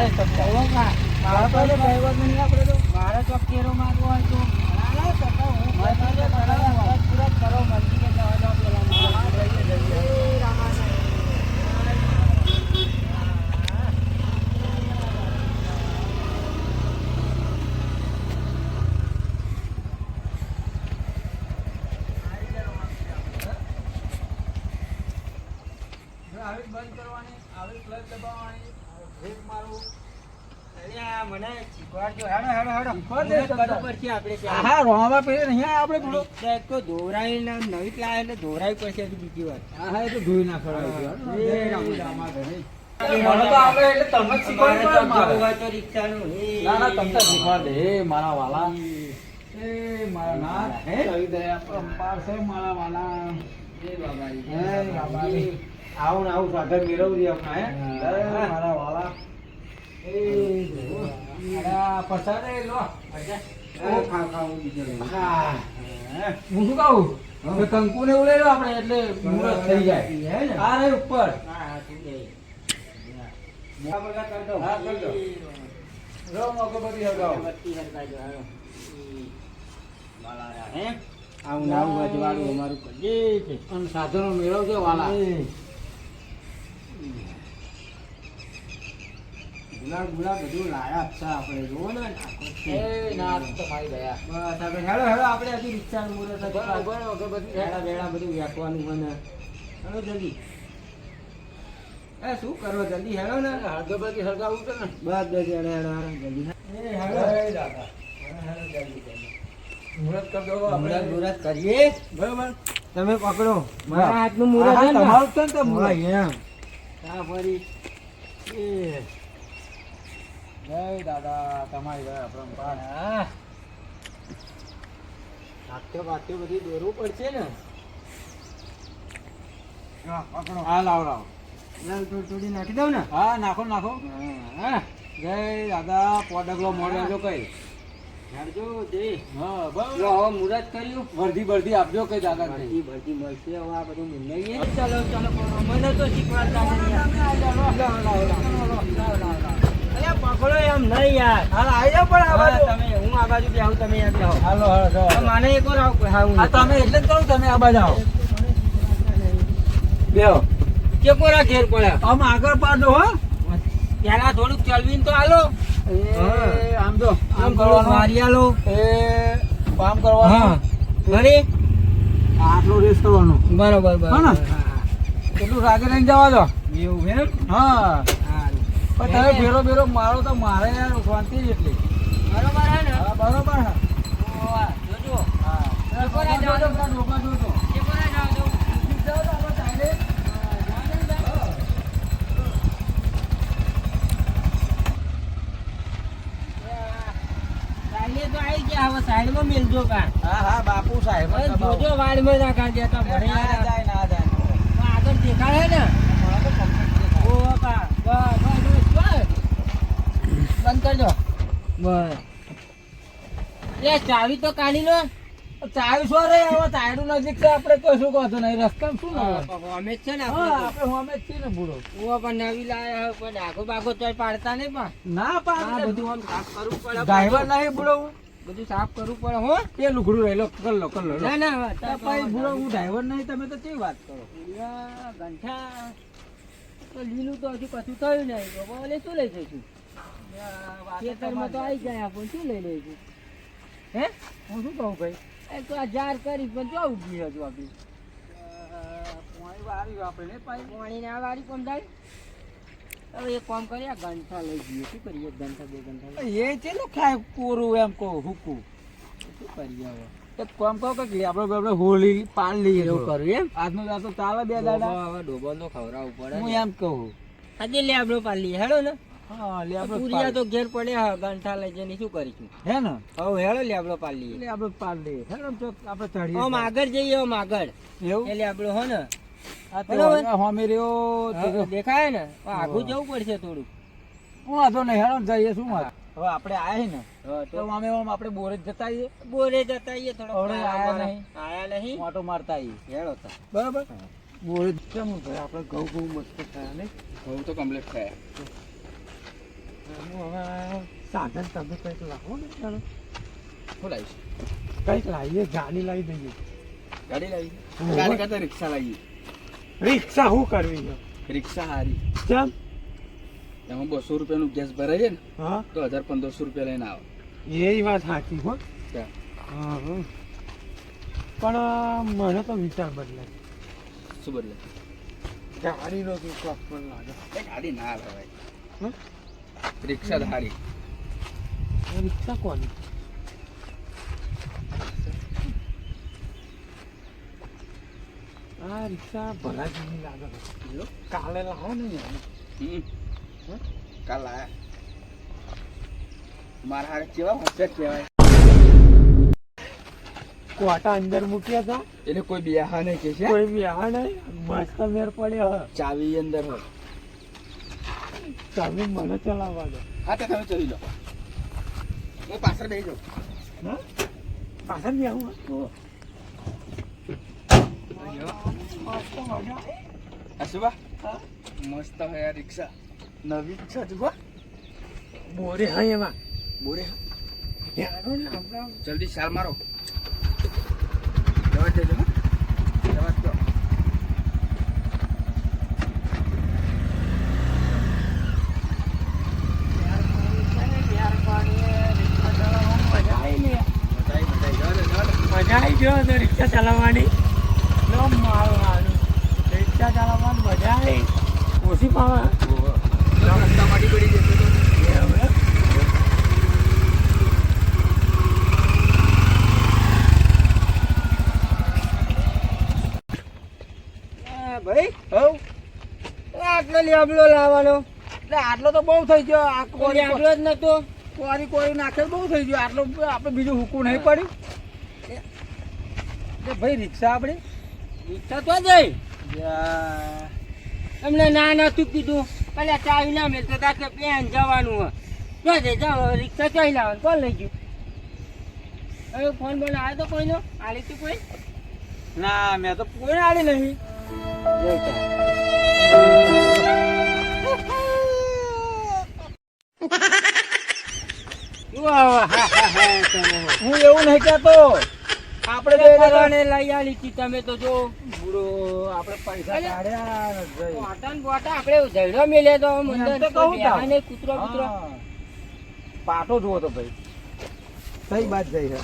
મારે તો આપણે તો મારે તો કેરો મારવો હોય તો કરો, મરજી કે. આવી બંધ કરવાની આવી ક્લચ દબાવવાની બ્રેક મારવું મારે. વાલા. મારા નાથ. હે? કઈ દયા પરંપાર છે મારા વાલા. આવું ને આવું સાધન મેળવવું છે આપણે, મારા વાલા. એ દેવો. અરે પસાર એ લો ખાવ, ખાવ, હું બીજો લઉં. હા. હું શું કહું હવે કંકુને એવું લઈ લો આપણે એટલે મુહૂર્ત થઈ જાય હે ને? આ રે ઉપર ને સાધનો મેળવજો વાલા ગુલાબ ગુલાબ બધું લાયા છે આપણે જોવો ને એ ના તો નાથ ગયા બસ આપણે હેડો હેડો આપણે હજી રિક્ષાનું મુહૂર્ત. બરોબર અગરબત્તી વેળા વેળા બધું વેકવાનું મને. હેડો જલ્દી. એ શું કરો જલ્દી હેડો ને. અગરબત્તી હળગાવું છે ને. બસ બસ હેડો હેડો હેડો જલ્દી. એ હેડો જય દાદા. મુહૂર્ત કરી દો મુહૂર્ત આપણે મુહૂર્ત કરીએ બરોબર. તમે પકડો. મારા હાથનું મુહૂર્ત હા, છે ને? તમારું છે ને તે મુહૂર્ત? હા, ફરી એ. જય દાદા તમારી પરંપાર હા. હાથે વાથે બધી દોરવું પડશે ને. હા, પકડો. હા લાવ લાવ. થોડી નાખી દઉં ને? હા નાખો નાખો. હા જય દાદા પોડગલો મોડેલો કઈ. હેડજો જય. હા હવે મુહૂર્ત કર્યું. વર્ધી વર્ધી આપજો કઈ દાદા ભરતી ભરતી મળશે હવે આ બધું મિલાઈએ ચાલો ચાલો મને તો શીખવાડતા નહીં. યાર. લાવો, લાવો, લાવો, લાવો, લાવો, લાવો. પકડો એમ નહીં યાર. હાલ આવી જાઓ પણ આ બાજુ. તમે હું આ બાજુ બેહું તમે અહીંયા બેહો. હાલો હાલો મને એક વાર આવું હા તમે એટલે જ કહું તમે આ બાજુ આવો. બેહો. કે કોરા ઘેર પડ્યા. આમ આગળ પાડો હો. પેલા થોડુંક ચલવીને તો હાલો. આમ જો આમ આમ કરવાનું. વારી હાલો એ આમ કરવાનું. ભલે આટલો રેસ કરવાનો. બરોબર બરોબર. હા? હા, હા. રાગે લઈને જવા દો? એવું એમ? હા. પણ તમે ભેરો ભેરો મારો તો મારે યાર શાંતિ જ એટલી. બરોબર હે ને? હા બરોબર હા. ઓવા, જોજો. હા. ડોકા જોજો ચાલે. સાઈડે હવે સાઈડમાં મેલજો કા. હા હા બાપુ સાહેબ જોજો વાડમાં ના કાઢ દેતા ભરે ના. જાય ના જાય. પણ આગળ દેખાડે ને? એ પાડતા નહીં ના પડે ડ્રાઈવર નહીં બધું સાફ કરવું પડે હો તે લુગડું રહેલો કર લો લો ના ના ડ્રાઈવર નહીં તમે તો કેવી વાત કરો તો લીલું તો હજુ કશું થયું નહીં. તો બોલે શું લઈ જઈશું? ખેતરમાં તો આવી જાય આપણે. શું લઈ લઈશું? હે? હું શું કહું ભાઈ? એ તો આ જાર કરી પણ જો ઊભી હજુ આપી પાણી વારી આપણે. પાણી ના વાળી પણ થાય? હવે એક કામ કરીએ ગંઠા લઈ જઈએ. શું કરીએ? ગંઠા, બે ગંઠા. એ છે ખાય કોરું એમ કહું, હુકું. શું કરીએ હવે? કામ કહો કે આપડે આપણે હોળી પાડ લઈ એવું કરું એમ? આજનો તો ચાલે બે દાડા. હવે ડોબો તો ખવડાવવું પડે હું એમ કહું. આજે લે આપણો પાલી હેડો ને. હા લે આપણે પૂરિયા તો ઘેર પડ્યા ગંઠા લઈ જઈને શું કરીશું? હે ને? હવે હેડો લે આપણો પાલી એટલે આપણે લઈએ. હેડ તો આપણે ચડીએ આમ આગળ જઈએ આમ આગળ. એવું? એટલે આપણો હો ને. આ તો હોમે રહ્યો તે હા, તો. દેખાય ને? આગું જવું પડશે થોડું હું વાંધો નહીં હેડો ને જઈએ શું હવે આપણે આયા ને. તો અમે આમ આપણે બોરે જ જતા આવીએ. બોરે જતા આવીએ થોડો હવે આયા નહીં. આયા નહીં. મોટો મારતા આવીએ. હેડો તો. બરાબર. બોરે કેમ ભાઈ આપણે ઘઉં ઘઉં મસ્ત થયા ને ઘઉં તો કમ્પ્લીટ થયા. હવે સાધન તમે કંઈક લાવો ને ચાલો શું લાવીશ? કંઈક લાવીએ ગાડી લાવી દઈએ. ગાડી લાવી. ગાડી કરતા રિક્ષા લાવીએ. રિક્ષા શું કરવી રિક્ષા હારી. કેમ એમાં બસો રૂપિયાનું ગેસ ભરાઈએ ને હા. તો હજાર પંદરસો રૂપિયા લઈને આવે. એ વાત સાચી હો. ક્યાં? હા હા. પણ મને તો વિચાર બદલાય. શું બદલે? ગાડીનો શોખ પણ લાગે. એ ગાડી ના લવાય? રિક્ષા ધારી. રિક્ષા કોની? આ રિક્ષા ભલા જેવી લાગે. કાલે લાવો ને. કાલ લાયા. મારા હારે કેવા હોશિયાર કહેવાય. કોટા અંદર મૂક્યા હતા એટલે કોઈ બિયાહા નહીં કે છે. કોઈ બી આ નહીં? મસ્ત મેર પડ્યો. ચાવી અંદર હોય. ચાવી મને ચલાવવા દો. હા તો તમે ચડી લો. હું પાછળ બેસી જાઉં. હા? પાછળ બી? આવું. અશુભા મસ્ત હોય રિક્ષા. નવી રિક્ષા અશુભા બોરે હા એમાં. બોરે યારો ને આપણા જલ્દી શાલ મારો જવા દેજો હા જવા દો મજા આવી ગયો તો રિક્ષા ચલાવવાની નો મારો હારું રિક્ષા ચલાવવાની મજા આવી ઓછી પાવા રસ્તા માટી પડી જશે તો ભાઈ હવ આબલો લાવવાનો. એટલે આટલો તો બહુ થઈ ગયો. આ કોરી આટલો જ નતો. કોરી કોરી નાખે બહુ થઈ ગયો. આટલો આપણે બીજું હુકું નહીં પડ્યું. એટલે ભાઈ રિક્ષા આપણે. રિક્ષા તો જઈ. એમને ના નતું કીધું. પેલા ચાવી ના મેલતો તા કે પેન જવાનું હોય. જો જઈ જાઓ રિક્ષા ચાઈ લાવવાનું. કોણ લઈ ગયું? હવે ફોન બોલ આવ્યો તો કોઈનો? આલી તું કોઈ? ના મેં તો કોઈ આડી નહીં. હું એવું નહીં કેતો આપણે લઈ આલી હતી તમે તો જો. બુડો આપણે પૈસા કાઢ્યા ને જઈ. બોટા આપણે ઝઘડો મેલે તો એમ મંદર તો કહું તાર. ને કૂતરો કૂતરો પાટો જુઓ તો ભાઈ. સહી બાત જઈ છે?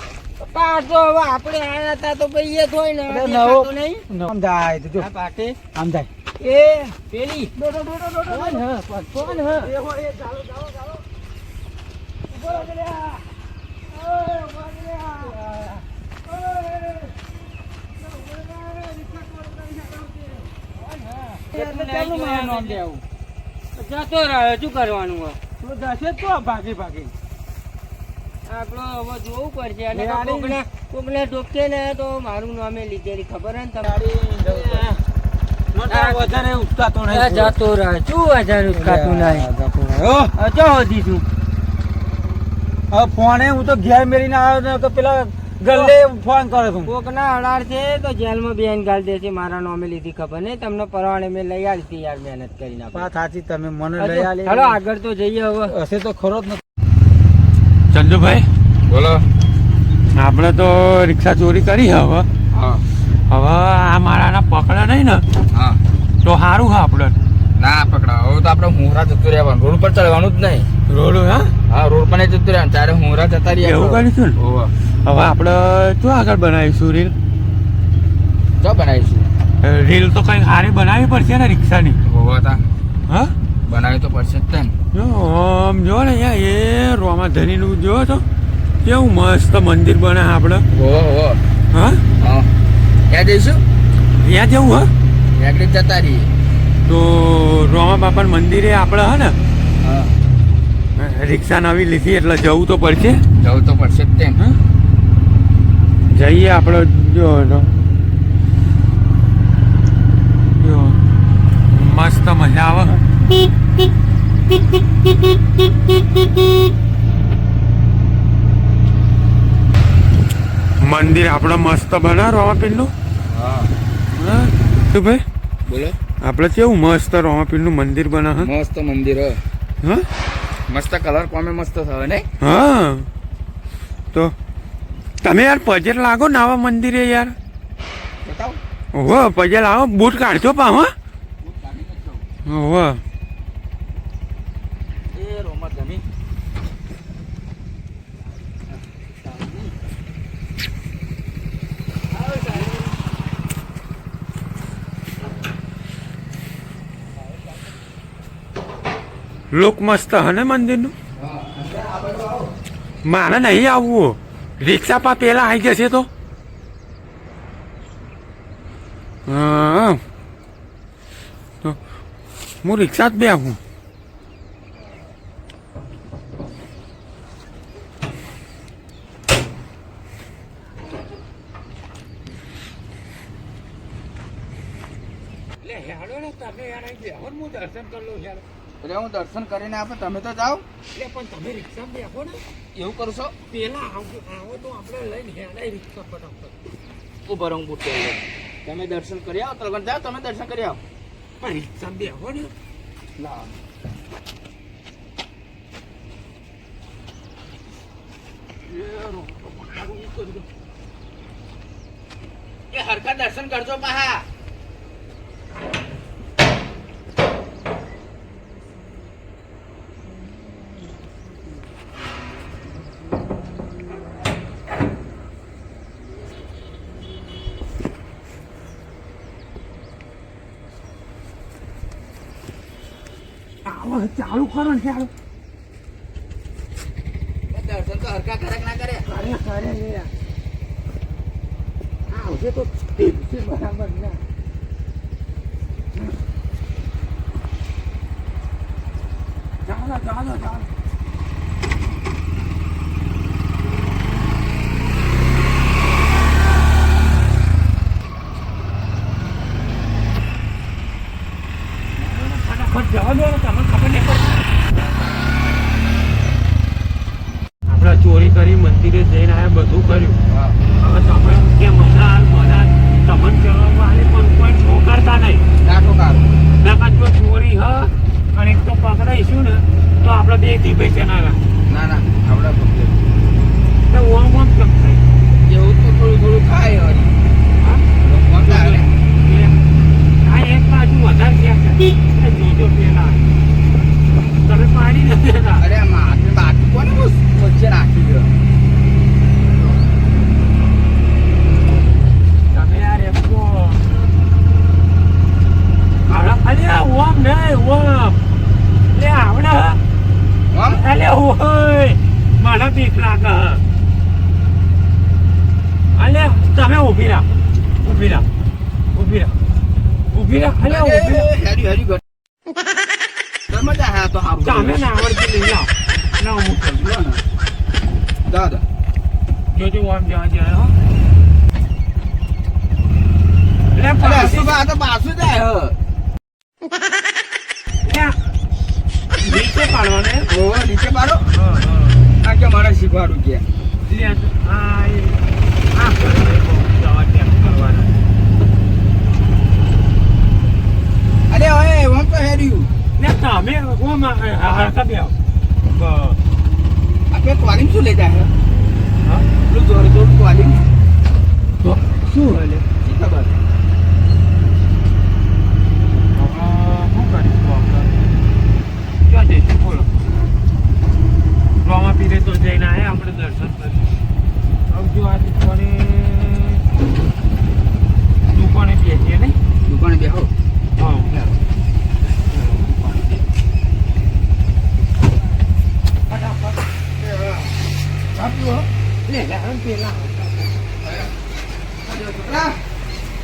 પાછો હવે આપણે આયા હતા તો ભાઈ એ થોય ને નવો- નહીં. આમ જાય તો જો. આ પાટે. આમ જાય. એ. પેલી. ડોડો ડોડો ડોડો કોણ હ? કોણ- હ? એ હો, એ ચાલો ચાલો ચાલો ઊભો રહો ગળ્યા. ઓય, ઊભો રહો ગળ્યા. ઓય. એટલે કેમનું મારું. નામ જતો રહ્યો શું કરવાનું હોય તું જશે તો ભાગી ભાગી. આપણો હવે જોવું પડશે. અને કોકને કોકને ઢોકે ને તો મારું નામે લીધેલી ખબર ને તમને? વધારે ઉચકાતો નહીં. જતો રહ્યો શું હજાર ઉચકાતું નહીં? હજો હોધી છું. હવે ફોને હું તો ઘેર મેળીને આવ્યો તો પેલા ગલ્લે ફોન કરે તું. કોકના અડાર છે તો જેલમાં બેન ગાલ દે છે. મારા નામે લીધી ખબર નહીં? તમને પરવાણે મેં લઈ આવી યાર મહેનત કરીને વાત સાચી તમે મને લઈ આવી હાલો આગળ તો જઈએ હવે. હશે તો ખરો જ ચંદુભાઈ? બોલો. આપણે તો રિક્ષા ચોરી કરી હવે. હા. હવે આ મારાના પકડા નહીં ને? હા. તો સારું હા આપણે. ના પકડા હવે તો આપણે હુંરા જતું રહેવાનું. રોડ પર ચડવાનું જ નહીં. રોડ હા? હા રોડ પર નહીં જતું રહેવાનું. ત્યારે હુંરા જતા રહીએ એવું કરીશું ને? હવે. આપણે શું આગળ બનાવીશું રીલ? શું બનાવીશું? રીલ તો કંઈક સારી બનાવવી પડશે ને રિક્ષાની. હોવા તા. હા? બનાવી તો પડશે જ ને. જો આમ જો ને અહીંયા એ રોમા ધનીનું જો તો કેવું મસ્ત મંદિર બને આપણે હોવો હોવો. હા? હા. ત્યાં જઈશું? ત્યાં જવું હા? ત્યાં જતા રહીએ. તો રોમા બાપાના મંદિરે આપણે હા ને? હા. રિક્ષા નવી લીધી એટલે જવું તો પડશે. જવું તો પડશે જ તેમ. જઈએ આપણે. જો મસ્ત મજા આવે. મંદિર આપણે મસ્ત બના રોમાપીરનું હા. હા શું ભાઈ? બોલો. આપણે કેવું મસ્ત રોમાપીરનું મંદિર બને મસ્ત મંદિર હે. હા? મસ્ત કલર કોમે મસ્ત થયો ને હા. તો તમે યાર પજેર લાગો ને આવા મંદિરે યાર. બતાવો. ઓહો પજેલ આવો બૂટ કાઢજો પા હા? ઓહો. લોક મસ્ત હને મંદિરનું? મારે નહીં આવવું. રિક્ષા પા પેલા આવી જશે તો. હું. રિક્ષા જ બે આવું કરીને આપે તમે તો જાઓ. પણ તમે રિક્ષા બેહો ને. એવું કરશો પેલા આવો તો આપણે લઈને હેડાય રિક્ષા ફટાફટ. ઊભા રહો બૂટ. તમે દર્શન કરી આવો તલગણ જાઓ તમે દર્શન કરી આવો. પણ રિક્ષા બેહો ને. ના. એ હરખા દર્શન કરજો પાહા આવો ચાલુ કરો ને ચાલુ દર્શન તો હરકા કરે ના કરે કરે કરે ને આવશે તો બરાબર ના ચાલો ચાલો ચાલો ફટાફટ જવા દો ને તમને ખબર નહીં પડતી આપણે ચોરી કરી મંદિરે જઈને આયા બધું કર્યું હવે તમે કે મજા મજા તમને જવામાં આવે પણ કોઈ છોકરતા નહીં નાખો કારો નકર જો ચોરી હ અને એક તો પકડાઈશું ને તો આપણે બેથી પૈસા ના લાગે ના ના આપડા પકડે તો ઓમ ઓમ કેમ થાય એવું તો થોડું થોડું ખાય હરી હા? મજા આવે એ- આ એક બાજુ વધારે ક્યાં છે એ જોજો પેલા તમે પાડી નથી દેતા અરે માથે બાકી કોને બસ વચ્ચે રાખી દો તમે યાર એમ તો આવડા ખાલી આ ઓમ નહીં ઓમ લે આવડે હ આમ અલે ઓય મને બીક લાગે હ. અલે તમે ઊભી રાખ ઊભી રાખ ઊભી રાખ ઊભી રાખ અલે ઊભી રાખ હેરી હેરી ગટ મજા હા તો હારું તમે ના આવડતી લઈ લાવ ના હું કરી દાદા જોજો આમ જવા જાય હો લે અરે પાછી હસુભા આ તો પાછું જાય હ લે. નીચે પાડવાને ઓવર નીચે પાડો હા? હા આ કે મારે શીખવાડું કે અરે હવે હું તો હેર્યું ને તમે ઓમ હરકા બે આપણે ક્વાલિંગ શું લેતા હે હા પેલું જોર જોર ક્વાલિંગ તો શું લે ખબર શું કરીશું આપણે બોલો. રોમા પીરે તો જઈને આવ્યા આપણે દર્શન કરી. આવજો આ દુકાને. દુકાને બેસીએ નહીં? દુકાને બેહો. હા આપ્યું લે લે આમ પેલા હો છોકરા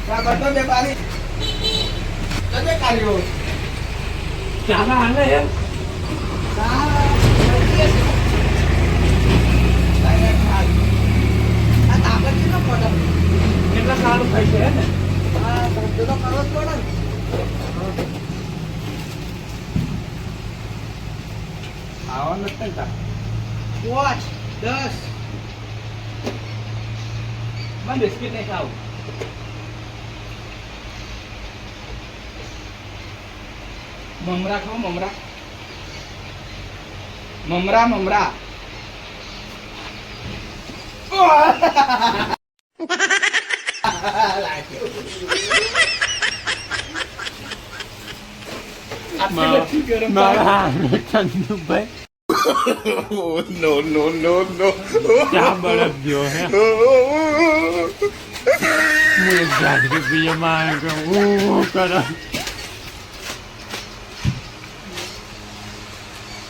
ચા કરતો બે પારી જજે કાઢ્યો ચાલા હાલે એમ કેટલા સારું થાય છે ને? આવા નથી તા પાંચ દસ. મને બિસ્કિટ નહીં ખાવું. મમરા ખાવ મમરા. મમરા મમરા આટલી બધી ગરમ મારા હાથને Chandubhai no, no, no, no. ચા બળદ ગયો હે હું એક જાગરી પીએ માં કે હું કરે ડાઘા પડે તાના બળદ જેવો ચા કે હું no, એ no, બીજો no, પાડ્યો no. નતો. સાથે હું લો મમરા તમે ભાઈ મમરા માંગા છો ભાઈ પૈસા આપો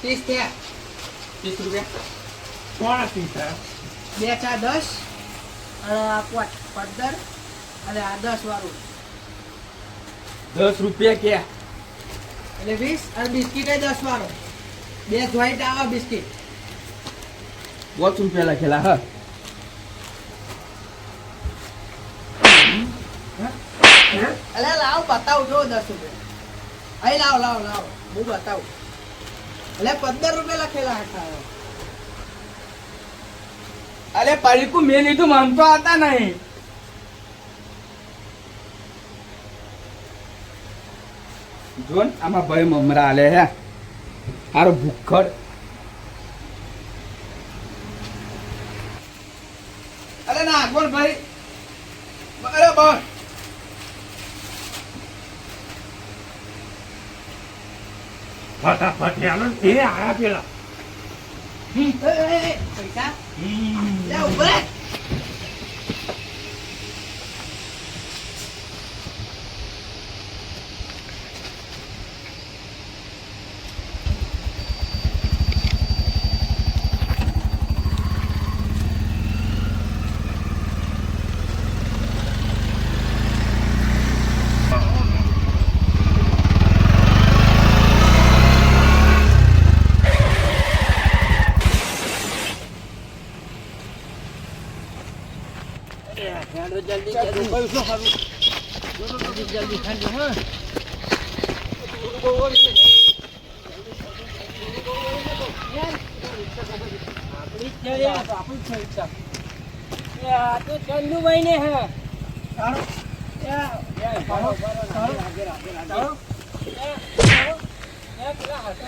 ત્રીસ થયા ત્રીસ રૂપિયા. કોણ હતી સાહેબ બે ચાર દસ. અને પંદર. અને આ દસ વાળું. દસ રૂપિયા ક્યાં એટલે વીસ અને બિસ્કીટ દસ વાળો. બે જોઈન્ટ આવે બિસ્કીટ. પાંચ રૂપિયા લખેલા હા. અલે લાવ બતાવું જો દસ રૂપિયા. અહીં લાવ લાવ લાવ. હું બતાવું. એટલે પંદર રૂપિયા લખેલા હતા. અરે પરીકુ મેં લીધું મન તો હતા નહીં. જોન આમાં ભાઈ મમરા આલે હે. હારો ભૂખડ. અરે ના બોલ ભાઈ? અરે બોલ. ફટાફટ હાલો એ આયા પેલા. એ, એ, એ, પૈસા? ઊભો રે. હેડો જલ્દી જલ્દી જલ્દી જલ્દી ઠંડુ હા આપણી જ છે યાર, આપણું જ છે રિક્ષા. એ આ તો ચંદુભાઈ ને હે ચાલો. એ, એ, ચાલો, બરો, બરો, ચાલો. આગળ, આગળ, આગળ. ચાલો. એ, ચાલો. એ, પેલા હસુભાઈ અંદર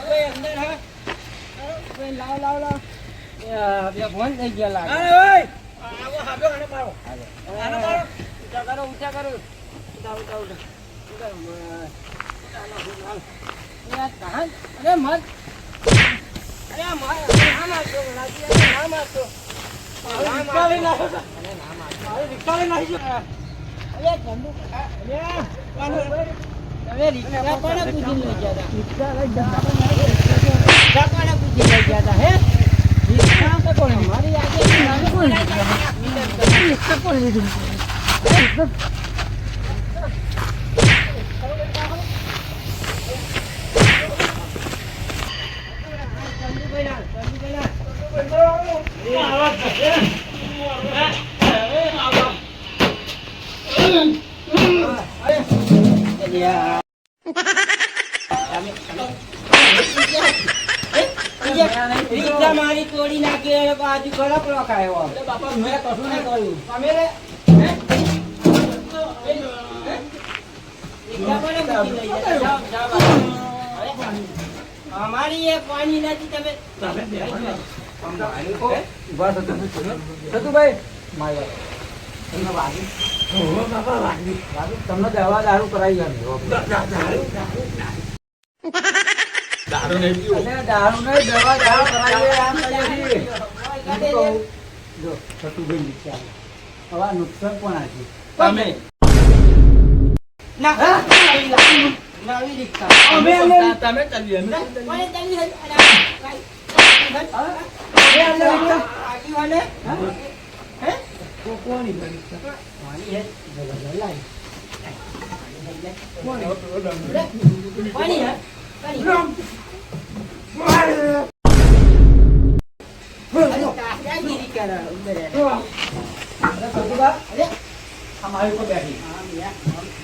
હે ને ભાઈ લાવ લાવ લાવ ફોન થઈ ગયા લાગે. આવો હાંભળો અને મારો. આનો મારો. ઊંચા કરો ઊંચા કરો. આ કાન? અરે મત અરે ના મારતો અરે ના મારતો રિક્ષા. અરે. રિક્ષા છે. અરે રિક્ષા લઈ ગયા હતા? રિક્ષા પૂછીને લઈ ગયા હતા, હે? રિક્ષા કોને? મારી આજે કોણ રિક્ષા કોણ લીધું? રિક્ષા મારી તોડી નાખી બાજુ કડક રખાયો બાપા મેં કશું નહીં કર્યું. તમે અમારી એ પાણી. તમને દવા કરાવી દારૂ, દારૂ. નહીં દવા દારૂ આ નુકસાન કોણ છે તમે ના નવી લાવી. નવી રિક્ષા અમે અમે તમે ચાલી અમે કોને ચાલી હતી? અરે, આ, કાંઈ. અમે અમને રિક્ષા આગેવાને? હે? કોની રિક્ષા પાણી હે? જબરજસ્ત લાવી. કોની પાણી હે? પાણી. અરે, દાદાગીરી કરે, ઉભે રહે. અરે સતુભા અરે, આ મારી ઉપર બેઠી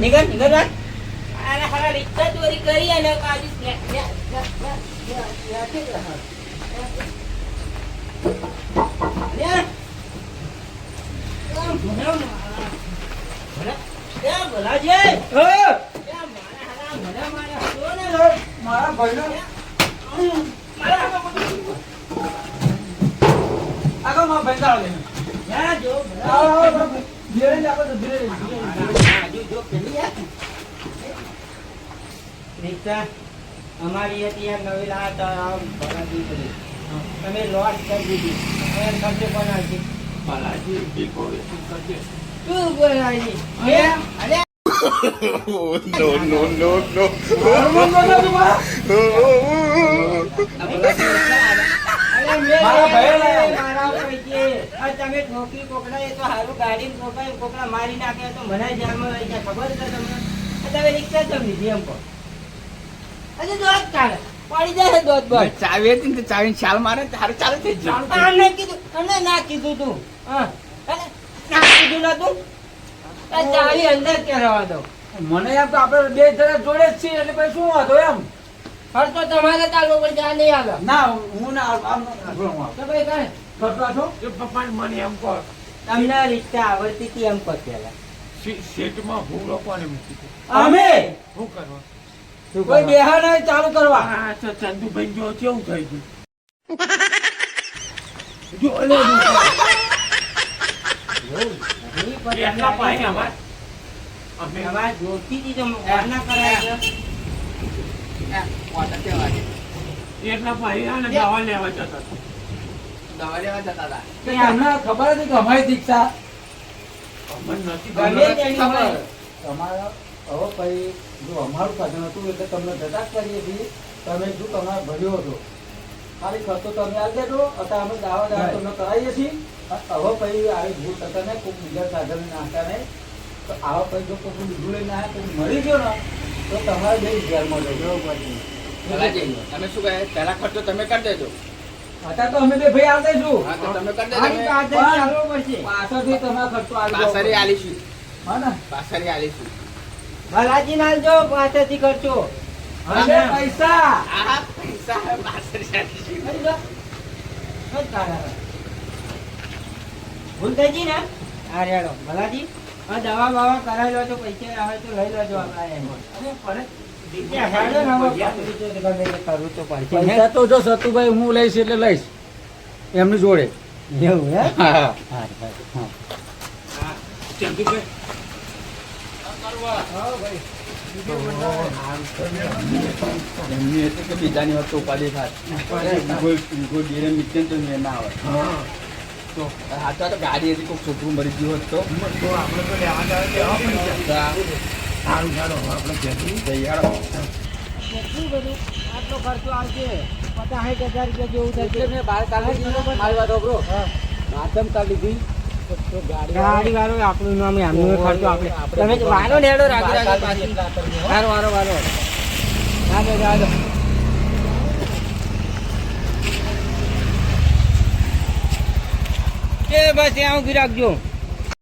નીકળ નીકળ બસ. આને હારા રિક્ષા ચોરી કરી અને ભલા મારા. ભલા. આગળમાં બેંગાળો દે યા જો. આવો આવો. ધીરે ને આપણે ધીરે જો, જો, પેલી યાર. રીક્ષા અમારી હતી આ નવી લાત આમ ભરાતી બધી. તમે લોટ કરી દીધી. હવે ખર્ચો કોણ આવશે? બાલાજી કરજે તું બોલ આવી? અરે, અરે, Oh, no, no, no, no. અરે મેં મારા ભાઈ મારા પૈકી. તમે ઠોકી કોકડા એ તો હારું ગાડી ઠોકાય કોકડા મારી નાખે તો મને લઈ જાય ખબર છે તમને? તમે રિક્ષા ચમ લીધી કહો. હજુ દોત કાઢે પડી જાય દોત બસ ચાવી હતી ને ચાવી ચાલ મારે તારે ચાલુ થઈ જાય આમને કીધું અમને ના કીધું તું. હા. ના કીધું નતું ચાવી અંદર કે રહેવા દો. મને એમ આપણે બે જણા જોડે જ છીએ એટલે પછી શું વાંધો એમ? ખર્ચો તમારે ચાલવો પડશે આ નહીં આવે ના હું ના આવ- આમ ના. તો ભાઈ કાંઈ? ખટવા છો? એ પપ્પા મને એમ કહો. તમને રિક્ષા આવડતી હતી એમ કહો સી- સીટમાં ભૂલો મૂકી અમે? શું કરવા? કોઈ બેહા નહીં ચાલુ કરવા. તો ચંદુભાઈ જો કેવું થઈ ગયું. જો લે એટલા અમે અમારે જોતી જ વારના કરાય? એટલા પાઈ અને દવા લેવા જતા દવા લેવા જતા હતા. તમને ખબર હતી કે અમારી દીક્ષા અમને નથી ગમે ખબર. તેની હોય. તમારા હવે પછી જો અમારું સાધન હતું એટલે તમને જતા કરીએ છીએ તમે શું તમારે ભર્યો હતો ખાલી ખર્ચો તમે આવી દેજો અથવા અમે દાવા દાવા તમને કરાવીએ છીએ હવે પછી આવી ભૂલ થતા ને કોઈ બીજા સાધન નાખતા નહીં તો આવા પછી જો કોઈ બીજું લઈને આવ્યા કોઈ મળી ગયો ને તો તમારે બે ઘરમાં જવું પડશે તમે શું કહે? પહેલા ખર્ચો તમે કરી દેજો. હતા તો અમે બે ભાઈ આવતા છું હા તો તમે કરી દેજો. પાછળથી તમારો ખર્ચો આવી પાસરી આલીશું. હા ને? પાસરી આલીશું. ભલાજી ના જો પાસેથી ખર્ચો. અને પૈસા. આ પૈસા પાસરી આલીશું. ભૂલ થઈ ગઈ ને? રેડો ભલાજી. આ દવા બવા કરાવી લો તો પૈસા આવે લઈ લેજો પૈસા જો સતુભાઈ હું લઈશ એટલે લઈશ. એમની જોડે. એવું હે હા. હા, હા. હા, એમની એટલે કે બીજાની વાત તો ઉપાધિ થાય કોઈ કોઈ ધીરે તો ના આવે હા. તો હાચા તો ગાડી હતી કોઈ છોકરું મરી ગયું હોત તો. આપણે તો લેવા જવા દેવા પૈસા. તો સારું હવે આપણે જઈએ તૈયાર કેટલું બધું? આટલો ખર્ચો આવશે. પચાસ સાઠ હજાર રૂપિયા જેવું થશે મેં બહાર કાઢી દીધી મારી વાત સાંભળો. બાથરૂમ કાઢી દીધી તો ગાડી ગાડી વાળો આપણું નામ એમનું ખર્ચો આપણે તમે વારો નેડો રાખી રાખી વારો વારો વારો. હા એ બસ ત્યાં ઊભી રાખજો.